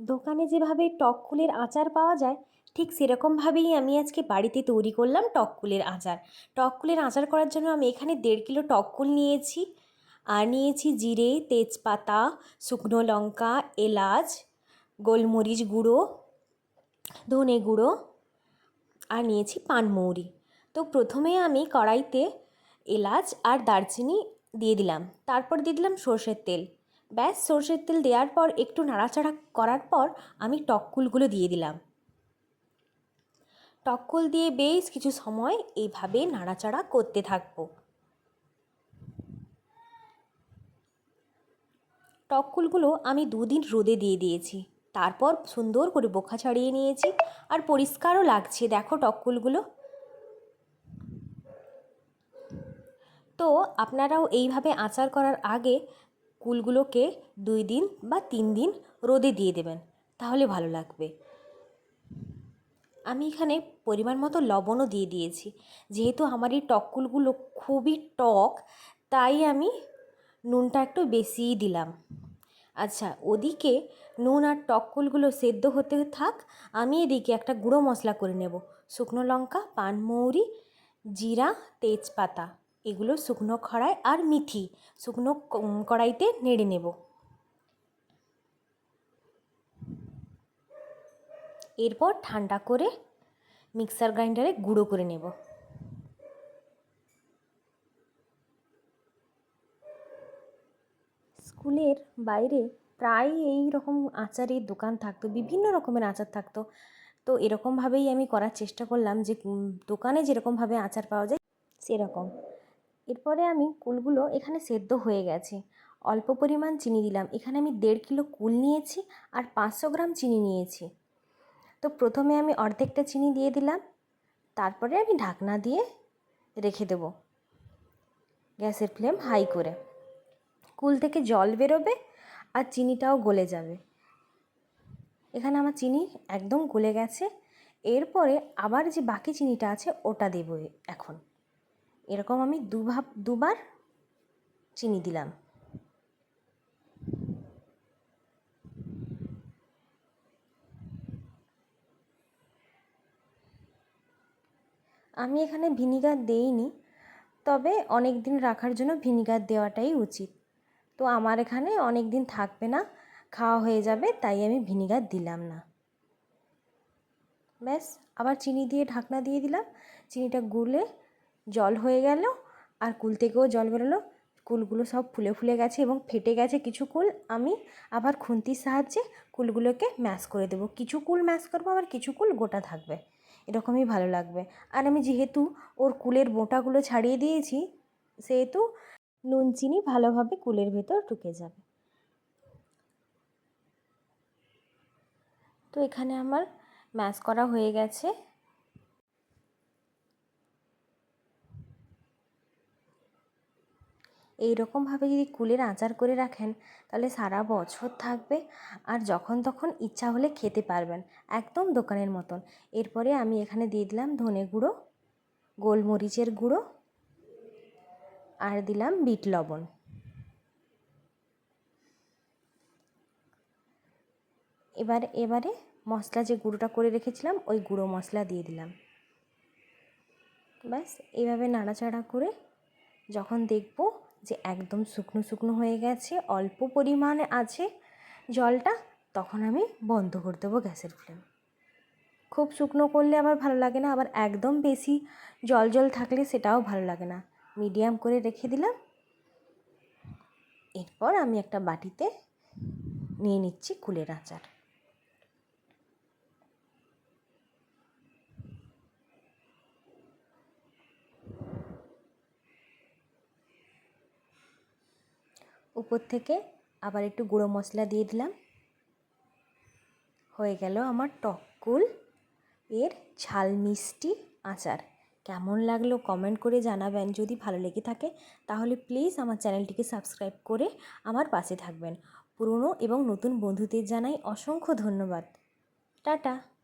দোকানে যেভাবে টক কুলের আচার পাওয়া যায়, ঠিক সেরকমভাবেই আমি আজকে বাড়িতে তৈরি করলাম টক কুলের আচার। টক কুলের আচার করার জন্য আমি এখানে দেড় কিলো টক কুল নিয়েছি। আর নিয়েছি জিরে, তেজপাতা, শুকনো লঙ্কা, এলাচ, গোলমরিচ গুঁড়ো, ধনে গুঁড়ো, আর নিয়েছি পানমৌরি তো প্রথমে আমি কড়াইতে এলাচ আর দারচিনি দিয়ে দিলাম। তারপর দিয়ে দিলাম সর্ষের তেল। ব্যাস সর্ষের তেল দেওয়ার পর একটু নাড়াচাড়া করার পর আমি টককুলগুলো দিয়ে দিলাম। টককুল দিয়ে বেশ কিছু সময় এইভাবে নাড়াচাড়া করতে থাকব। টককুলগুলো আমি দুদিন রোদে দিয়ে দিয়েছি। তারপর সুন্দর করে বোখা ছাড়িয়ে নিয়েছি আর পরিষ্কারও লাগছে, দেখো টককুলগুলো তো আপনারাও এইভাবে আচার করার আগে কুলগুলোকে দুই দিন বা তিন দিন রোদে দিয়ে দেবেন, তাহলে ভালো লাগবে। আমি এখানে পরিমাণ মতো লবণও দিয়ে দিয়েছি। যেহেতু আমার এই টককুলগুলো খুবই টক, তাই আমি নুনটা একটু বেশিই দিলাম। আচ্ছা ওদিকে নুন আর টককুলগুলো সেদ্ধ হতে থাক, আমি এদিকে একটা গুঁড়ো মশলা করে নেব। শুকনো লঙ্কা পানমৌরি জিরা, তেজপাতা। এগুলো শুকনো খড়ায় আর মিথি শুকনো কড়াইতে নেড়ে নেব। এরপর ঠান্ডা করে মিক্সার গ্রাইন্ডারে গুঁড়ো করে নেব। স্কুলের বাইরে প্রায় এই রকম আচারের দোকান থাকতো, বিভিন্ন রকমের আচার থাকতো। তো এরকমভাবেই আমি করার চেষ্টা করলাম যে দোকানে যেরকমভাবে আচার পাওয়া যায় সেরকম। এরপরে আমি কুলগুলো এখানে সেদ্ধ হয়ে গেছে। অল্প পরিমাণ চিনি দিলাম। এখানে আমি দেড় কিলো কুল নিয়েছি আর পাঁচশো গ্রাম চিনি নিয়েছি। তো প্রথমে আমি অর্ধেকটা চিনি দিয়ে দিলাম। তারপরে আমি ঢাকনা দিয়ে রেখে দেব। গ্যাসের ফ্লেম হাই করে। কুল থেকে জল বেরোবে আর চিনিটাও গলে যাবে। এখানে আমার চিনি একদম গলে গেছে। এরপরে আবার যে বাকি চিনিটা আছে ওটা দেবো এখন। এরকম আমি দুভাব, দুবার চিনি দিলাম। আমি এখানে ভিনিগার দেইনি, তবে অনেক দিন রাখার জন্য ভিনিগার দেওয়াটাই উচিত। তো আমার এখানে অনেক দিন থাকবে না, খাওয়া হয়ে যাবে, তাই আমি ভিনিগার দিলাম না। ব্যাস, আবার চিনি দিয়ে ঢাকনা দিয়ে দিলাম, চিনিটা গুলে জল হয়ে গেল, আর কুল থেকেও জল বেরোলো। কুলগুলো সব ফুলে ফুলে গেছে এবং ফেটে গেছে কিছু কুল। আমি আবার খুন্তির সাহায্যে কুলগুলোকে ম্যাশ করে দেবো। কিছু কুল ম্যাশ করব, আবার কিছু কুল গোটা থাকবে। এরকমই ভালো লাগবে। আর আমি যেহেতু ওর কুলের বোঁটাগুলো ছাড়িয়ে দিয়েছি, সেহেতু নুন, চিনি ভালোভাবে কুলের ভেতর ঢুকে যাবে। তো এখানে আমার ম্যাশ করা হয়ে গেছে। এই রকমভাবে যদি কুলের আচার করে রাখেন, তাহলে সারা বছর থাকবে আর যখন তখন ইচ্ছা হলে খেতে পারবেন, একদম দোকানের মতন। এরপরে আমি এখানে দিয়ে দিলাম ধনে গুঁড়ো, গোলমরিচের গুঁড়ো আর দিলাম বিট লবণ। এবার, এবারে মশলা যে গুঁড়োটা করে রেখেছিলাম, ওই গুঁড়ো মশলা দিয়ে দিলাম। ব্যাস এইভাবে নাড়াচাড়া করে যখন দেখব যে একদম শুকনো শুকনো হয়ে গেছে, অল্প পরিমাণে আছে জলটা, তখন আমি বন্ধ করে দেবো গ্যাসের ফ্লেম। খুব শুকনো করলে আবার ভালো লাগে না, আবার একদম বেশি জল জল থাকলে সেটাও ভালো লাগে না। মিডিয়াম করে রেখে দিলাম। এরপর আমি একটা বাটিতে নিয়ে নিচ্ছি কুলের আচার। উপর থেকে আবার একটু গুঁড়ো মশলা দিয়ে দিলাম। হয়ে গেল আমার টক কুল এর ঝাল মিষ্টি আচার। কেমন লাগল কমেন্ট করে জানাবেন। যদি ভালো লেগে থাকে, তাহলে প্লিজ আমার চ্যানেলটিকে সাবস্ক্রাইব করে আমার পাশে থাকবেন। পুরনো এবং নতুন বন্ধুদের জানাই অসংখ্য ধন্যবাদ। টাটা।